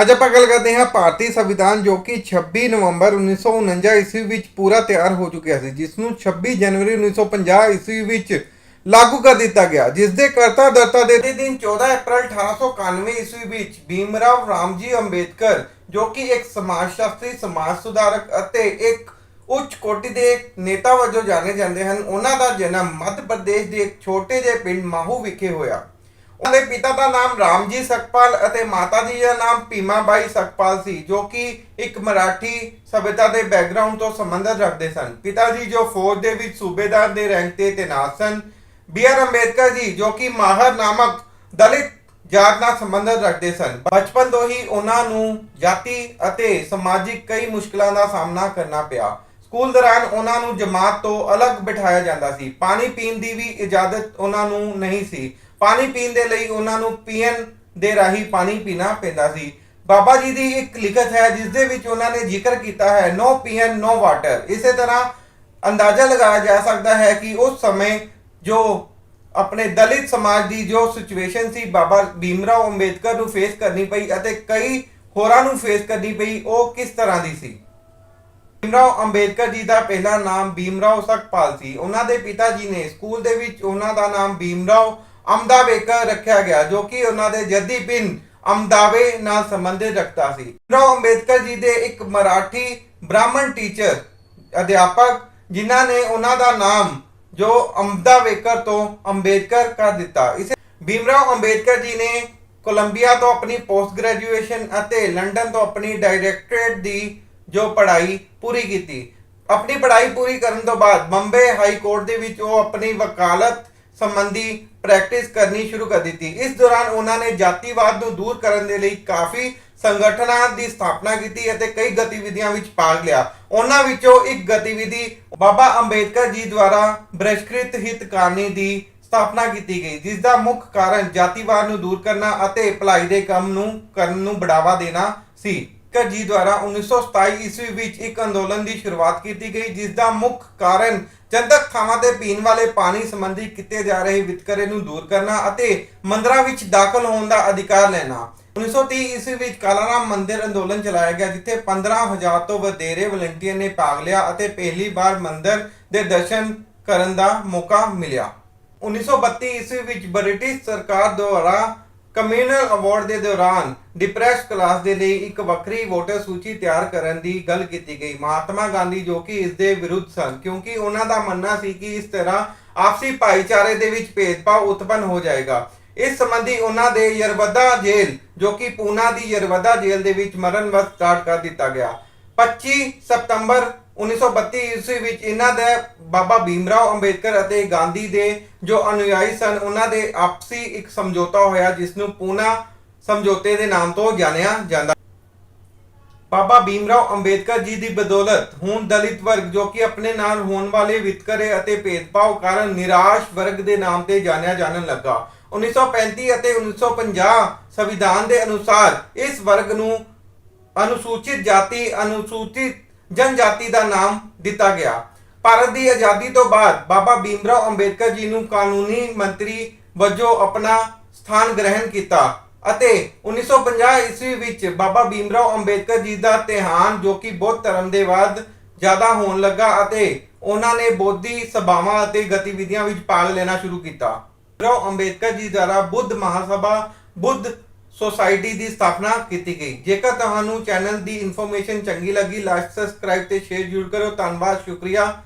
ਅੱਜ ਆਪਾਂ ਗੱਲ ਕਰਦੇ ਹਾਂ ਭਾਰਤੀ ਸੰਵਿਧਾਨ ਜੋ ਕਿ 26 ਨਵੰਬਰ 1949 ਈਸਵੀ ਵਿੱਚ ਪੂਰਾ ਤਿਆਰ ਹੋ ਚੁੱਕਿਆ ਸੀ, ਜਿਸ ਨੂੰ 26 ਜਨਵਰੀ 1950 ਈਸਵੀ ਵਿੱਚ ਲਾਗੂ ਕਰ ਦਿੱਤਾ ਗਿਆ, ਜਿਸ ਦੇ ਕਰਤਾ ਦਰਤਾ ਦੇ ਦਿਨ 14 ਅਪ੍ਰੈਲ 1891 ਈਸਵੀ ਵਿੱਚ ਭੀਮਰਾਵ ਰਾਮਜੀ ਅੰਬੇਦਕਰ, ਜੋ ਕਿ ਇੱਕ ਸਮਾਜ ਸ਼ਾਸਤਰੀ ਸਮਾਜ ਸੁਧਾਰਕ ਅਤੇ ਇੱਕ ਉੱਚ ਕੋਟੀ ਦੇ ਨੇਤਾ ਵਜੋਂ ਜਾਣੇ ਜਾਂਦੇ ਹਨ, ਉਹਨਾਂ ਦਾ ਜਨਮ ਮੱਧ ਪ੍ਰਦੇਸ਼ ਦੇ ਇੱਕ ਛੋਟੇ ਜਿਹੇ ਪਿੰਡ ਮਾਹੂ ਵਿਖੇ ਹੋਇਆ। ਉਹਨਾਂ ਦੇ ਪਿਤਾ ਦਾ ਨਾਮ ਰਾਮਜੀ ਸਕਪਾਲ ਅਤੇ ਮਾਤਾ ਜੀ ਦਾ ਨਾਮ ਭੀਮਾਬਾਈ ਸਕਪਾਲ ਸੀ, ਜੋ ਕਿ ਇੱਕ ਮਰਾਠੀ ਸਭਿਅਤਾ ਦੇ ਬੈਕਗ੍ਰਾਉਂਡ ਤੋਂ ਸੰਬੰਧਿਤ ਰੱਖਦੇ ਸਨ। ਪਿਤਾ ਜੀ ਜੋ ਫੌਜ ਦੇ ਵਿੱਚ ਸੂਬੇਦਾਰ ਦੇ ਰੈਂਕ ਤੇ ਤੈਨਾਤ ਸਨ, ਬੀ ਆਰ ਅੰਬੇਦਕਰ ਜੀ ਜੋ ਕਿ ਮਾਹਰ ਨਾਮਕ ਦਲਿਤ ਜਾਤ ਨਾਲ ਸੰਬੰਧਿਤ ਰੱਖਦੇ ਸਨ। ਬਚਪਨ ਤੋਂ ਹੀ ਉਹਨਾਂ ਨੂੰ ਜਾਤੀ ਅਤੇ ਸਮਾਜਿਕ ਕਈ ਮੁਸ਼ਕਲਾਂ ਦਾ ਸਾਹਮਣਾ ਕਰਨਾ ਪਿਆ। ਸਕੂਲ ਦੌਰਾਨ ਉਹਨਾਂ ਨੂੰ ਜਮਾਤ ਤੋਂ ਅਲੱਗ ਬਿਠਾਇਆ ਜਾਂਦਾ ਸੀ। ਪਾਣੀ ਪੀਣ ਦੀ ਵੀ ਇਜਾਜ਼ਤ ਉਹਨਾਂ ਨੂੰ ਨਹੀਂ ਸੀ। ਪਾਣੀ ਪੀਣ ਦੇ ਲਈ ਉਹਨਾਂ ਨੂੰ ਪੀਣ ਦੇ ਰਾਹੀਂ ਪਾਣੀ ਪੀਣਾ ਪੈਂਦਾ ਸੀ। ਬਾਬਾ ਜੀ ਦੀ ਇੱਕ ਲਿਖਤ ਹੈ, ਜਿਸ ਦੇ ਵਿੱਚ ਉਹਨਾਂ ਨੇ ਜ਼ਿਕਰ ਕੀਤਾ ਹੈ ਨੋ ਪੀਣ ਨੋ ਵਾਟਰ ਇਸੇ ਤਰ੍ਹਾਂ ਅੰਦਾਜ਼ਾ ਲਗਾਇਆ ਜਾ ਸਕਦਾ ਹੈ ਕਿ ਉਸ ਸਮੇਂ ਜੋ ਆਪਣੇ ਦਲਿਤ ਸਮਾਜ ਦੀ ਜੋ ਸਿਚੁਏਸ਼ਨ ਸੀ, ਬਾਬਾ ਭੀਮਰਾਓ ਅੰਬੇਦਕਰ ਨੂੰ ਫੇਸ ਕਰਨੀ ਪਈ ਅਤੇ ਕਈ ਹੋਰਾਂ ਨੂੰ ਫੇਸ ਕਰਨੀ ਪਈ, ਉਹ ਕਿਸ ਤਰ੍ਹਾਂ ਦੀ ਸੀ? ਭੀਮਰਾਓ ਅੰਬੇਦਕਰ ਜੀ ਦਾ ਪਹਿਲਾ ਨਾਮ ਭੀਮਰਾਓ ਸਕਪਾਲ ਸੀ। ਉਹਨਾਂ ਦੇ ਪਿਤਾ ਜੀ ਨੇ ਸਕੂਲ ਦੇ ਵਿੱਚ ਉਹਨਾਂ ਦਾ ਨਾਮ ਭੀਮਰਾਓ ਅਮਦਾਵੇਕਰ ਰੱਖਿਆ ਗਿਆ ਜੋ ਕਿ ਉਹਨਾਂ ਦੇ ਜੱਦੀ ਪਿੰਡ ਅਮਦਾਵੇ ਨਾਲ ਸੰਬੰਧਿਤ ਰੱਖਦਾ ਸੀ। ਭੀਮਰਾਓ ਅੰਬੇਦਕਰ ਜੀ ਦੇ ਇੱਕ ਮਰਾਠੀ ਬ੍ਰਾਹਮਣ ਟੀਚਰ ਅਧਿਆਪਕ, ਜਿਨ੍ਹਾਂ ਨੇ ਉਹਨਾਂ ਦਾ ਨਾਮ ਜੋ ਅਮਦਾਵੇਕਰ ਤੋਂ ਅੰਬੇਦਕਰ ਕਰ ਦਿੱਤਾ। ਇਸੇ ਭੀਮਰਾਓ ਅੰਬੇਦਕਰ ਜੀ ਨੇ ਕੋਲੰਬੀਆ ਤੋਂ ਆਪਣੀ ਪੋਸਟ ਗ੍ਰੈਜੂਏਸ਼ਨ ਅਤੇ ਲੰਡਨ ਤੋਂ ਆਪਣੀ ਡਾਇਰੈਕਟਰੇਟ ਦੀ ਜੋ ਪੜ੍ਹਾਈ ਪੂਰੀ ਕੀਤੀ। ਆਪਣੀ ਪੜ੍ਹਾਈ ਪੂਰੀ ਕਰਨ ਤੋਂ ਬਾਅਦ ਬੰਬੇ ਹਾਈ ਕੋਰਟ ਦੇ ਵਿੱਚ ਉਹ ਆਪਣੀ ਵਕਾਲਤ ਸੰਬੰਧੀ ਪ੍ਰੈਕਟਿਸ ਕਰਨੀ ਸ਼ੁਰੂ ਕਰ ਦਿੱਤੀ। ਇਸ ਦੌਰਾਨ ਉਹਨਾਂ ਨੇ ਜਾਤੀਵਾਦ ਨੂੰ ਦੂਰ ਕਰਨ ਦੇ ਲਈ ਕਾਫੀ ਸੰਗਠਨਾਂ ਦੀ ਸਥਾਪਨਾ ਕੀਤੀ ਅਤੇ ਕਈ ਗਤੀਵਿਧੀਆਂ ਵਿੱਚ ਭਾਗ ਲਿਆ। ਉਹਨਾਂ ਵਿੱਚੋਂ ਇੱਕ ਗਤੀਵਿਧੀ ਬਾਬਾ ਅੰਬੇਦਕਰ ਜੀ ਦੁਆਰਾ ਬ੍ਰਿਸ਼ਕ੍ਰਿਤ ਹਿਤ ਦੀ ਸਥਾਪਨਾ ਕੀਤੀ ਗਈ, ਜਿਸ ਦਾ ਮੁੱਖ ਕਾਰਨ ਜਾਤੀਵਾਦ ਨੂੰ ਦੂਰ ਕਰਨਾ ਅਤੇ ਭਲਾਈ ਦੇ ਕੰਮ ਨੂੰ ਕਰਨ ਨੂੰ ਬੜਾਵਾ ਦੇਣਾ ਸੀ। ਅੰਬੇਦਕਰ ਜੀ ਦੁਆਰਾ 1927 ਈਸਵੀ ਵਿੱਚ ਇੱਕ ਅੰਦੋਲਨ ਦੀ ਸ਼ੁਰੂਆਤ ਕੀਤੀ ਗਈ, ਜਿਸ ਦਾ ਮੁੱਖ ਕਾਰਨ ਜਨਤਕ ਥਾਵਾਂ ਤੇ ਪੀਣ ਵਾਲੇ ਪਾਣੀ ਸੰਬੰਧੀ ਕੀਤੇ ਜਾ ਰਹੇ ਵਿਤਕਰੇ ਨੂੰ ਦੂਰ ਕਰਨਾ ਅਤੇ ਮੰਦਰਾਂ ਵਿੱਚ ਦਾਖਲ ਹੋਣ ਦਾ ਅਧਿਕਾਰ ਲੈਣਾ। 1930 ਈਸਵੀ ਵਿੱਚ ਕਾਲਾਰਾਮ ਮੰਦਿਰ ਅੰਦੋਲਨ ਚਲਾਇਆ ਗਿਆ, ਜਿੱਥੇ 15000 ਤੋਂ ਵਧੇਰੇ ਵਲੰਟੀਅਰ ਨੇ ਭਾਗ ਲਿਆ ਅਤੇ ਪਹਿਲੀ ਵਾਰ ਮੰਦਿਰ ਦੇ ਦਰਸ਼ਨ ਕਰਨ ਦਾ ਮੌਕਾ ਮਿਲਿਆ। 1932 ਈਸਵੀ ਵਿੱਚ ਬ੍ਰਿਟਿਸ਼ ਸਰਕਾਰ ਦੁਆਰਾ ਕਮਿਊਨਲ ਅਵਾਰਡ ਦੇ ਦੌਰਾਨ ਡਿਪਰੈਸ ਕਲਾਸ ਦੇ ਲਈ ਇੱਕ ਵੱਖਰੀ ਵੋਟਰ ਸੂਚੀ ਤਿਆਰ ਕਰਨ ਦੀ ਗੱਲ ਕੀਤੀ ਗਈ। ਮਹਾਤਮਾ ਗਾਂਧੀ ਜੋ ਕਿ ਇਸ ਦੇ ਵਿਰੁੱਧ ਸਨ, ਕਿਉਂਕਿ ਉਹਨਾਂ ਦਾ ਮੰਨਣਾ ਸੀ ਕਿ ਇਸ ਤਰ੍ਹਾਂ ਆਪਸੀ ਭਾਈਚਾਰੇ ਦੇ ਵਿੱਚ ਭੇਦਭਾਵ ਉਤਪੰਨ ਹੋ ਜਾਏਗਾ। ਇਸ ਸੰਬੰਧੀ ਉਹਨਾਂ ਦੇ ਯਰਵਦਾ ਜੇਲ੍ਹ, ਜੋ ਕਿ ਪੂਨਾ ਦੀ ਯਰਵਦਾ ਜੇਲ੍ਹ ਦੇ ਵਿੱਚ ਮਰਨ ਵਕਤ ਸਟਾਰਟ ਕਰ ਦਿੱਤਾ ਗਿਆ। 25 ਸਤੰਬਰ 1932 ਈਸਵੀ ਵਿੱਚ ਇਹਨਾਂ ਦੇ ਬਾਬਾ ਭੀਮਰਾਓ ਅੰਬੇਦਕਰ ਅਤੇ ਗਾਂਧੀ ਦੇ ਜੋ ਅਨੁਯਾਈ ਸਨ, ਉਹਨਾਂ ਦੇ ਆਪਸੀ ਇੱਕ ਸਮਝੌਤਾ ਹੋਇਆ ਜਿਸ ਨੂੰ ਪੂਨਾ ਸਮਝੌਤੇ ਦੇ ਨਾਮ ਤੋਂ ਜਾਣਿਆ ਜਾਂਦਾ। ਬਾਬਾ ਭੀਮਰਾਓ ਅੰਬੇਦਕਰ ਜੀ ਦੀ ਬਦੌਲਤ ਹੁਣ ਦਲਿਤ ਵਰਗ, ਜੋ ਕਿ ਆਪਣੇ ਨਾਲ ਹੋਣ ਵਾਲੇ ਵਿਤਕਰੇ ਅਤੇ ਭੇਦਭਾਵ ਕਾਰਨ ਨਿਰਾਸ਼ ਵਰਗ ਦੇ ਨਾਮ ਤੇ ਜਾਣਿਆ ਜਾਣ ਲੱਗਾ। 1935 ਅਤੇ 1950 ਸੰਵਿਧਾਨ ਦੇ ਅਨੁਸਾਰ ਇਸ ਵਰਗ ਨੂੰ ਅਨੁਸੂਚਿਤ ਜਾਤੀ, ਅਨੁਸੂਚਿਤ ਜਨਜਾਤੀ ਦਾ ਨਾਮ ਦਿੱਤਾ ਗਿਆ। ਭਾਰਤ ਦੀ ਆਜ਼ਾਦੀ ਤੋਂ ਬਾਅਦ ਬਾਬਾ ਭੀਮਰਾਓ ਅੰਬੇਦਕਰ ਜੀ ਨੂੰ ਕਾਨੂੰਨੀ ਮੰਤਰੀ ਵਜੋਂ ਆਪਣਾ ਸਥਾਨ ਗ੍ਰਹਿਣ ਕੀਤਾ ਅਤੇ 1950 ਈਸਵੀ ਵਿੱਚ ਬਾਬਾ ਭੀਮਰਾਓ ਅੰਬੇਦਕਰ ਜੀ ਦਾ ਧਿਆਨ ਜੋ ਕਿ ਬੌਧ ਧਰਮ ਦੇ ਬਾਅਦ ਜ਼ਿਆਦਾ ਹੋਣ ਲੱਗਾ ਅਤੇ ਉਹਨਾਂ ਨੇ ਬੋਧੀ ਸਭਾਵਾਂ ਅਤੇ ਗਤੀਵਿਧੀਆਂ ਵਿੱਚ ਭਾਗ ਲੈਣਾ ਸ਼ੁਰੂ ਕੀਤਾ। ਭੀਮਰਾਓ ਅੰਬੇਦਕਰ ਜੀ ਦੁਆਰਾ ਬੁੱਧ ਮਹਾਸਭਾ, ਬੁੱਧ ਸੋਸਾਇਟੀ ਦੀ ਸਥਾਪਨਾ ਕੀਤੀ ਗਈ। ਜੇਕਰ ਤੁਹਾਨੂੰ ਚੈਨਲ ਦੀ ਇਨਫੋਰਮੇਸ਼ਨ ਚੰਗੀ ਲੱਗੀ, ਲਾਈਕ, ਸਬਸਕ੍ਰਾਈਬ ਤੇ ਸ਼ੇਅਰ ਜ਼ਰੂਰ ਕਰੋ ਧੰਨਵਾਦ, ਸ਼ੁਕਰੀਆ।